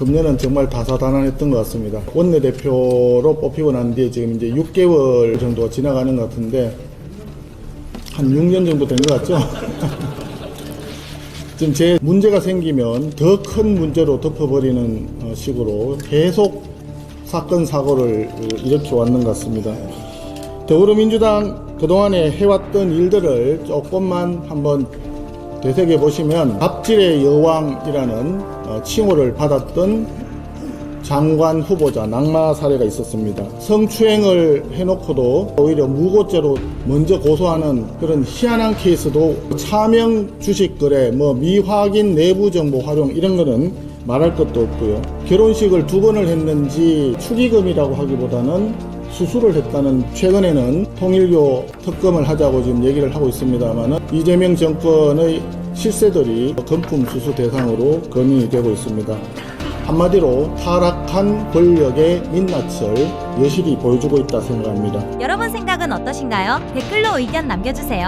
금년은 정말 다사다난했던 것 같습니다. 원내대표로 뽑히고 난 뒤에 지금 이제 6개월 정도가 지나가는 것 같은데 한 6년 정도 된 것 같죠? 지금 제 문제가 생기면 더 큰 문제로 덮어버리는 어, 식으로 계속 사건 사고를 어, 일으켜 왔는 것 같습니다. 더불어민주당 그동안에 해왔던 일들을 조금만 한번 되새겨 보시면 갑질의 여왕이라는 어, 칭호를 받았던 장관 후보자 낙마 사례가 있었습니다. 성추행을 해놓고도 오히려 무고죄로 먼저 고소하는 그런 희한한 케이스도 차명 주식 거래, 뭐 미확인 내부 정보 활용 이런 거는 말할 것도 없고요. 결혼식을 두 번을 했는지 축의금이라고 하기보다는 수술을 했다는 최근에는 통일교 특검을 하자고 지금 얘기를 하고 있습니다만 이재명 정권의 실세들이 금품 수수 대상으로 검이 되고 있습니다. 한마디로 타락한 권력의 민낯을 여실히 보여주고 있다 생각합니다. 여러분 생각은 어떠신가요? 댓글로 의견 남겨주세요.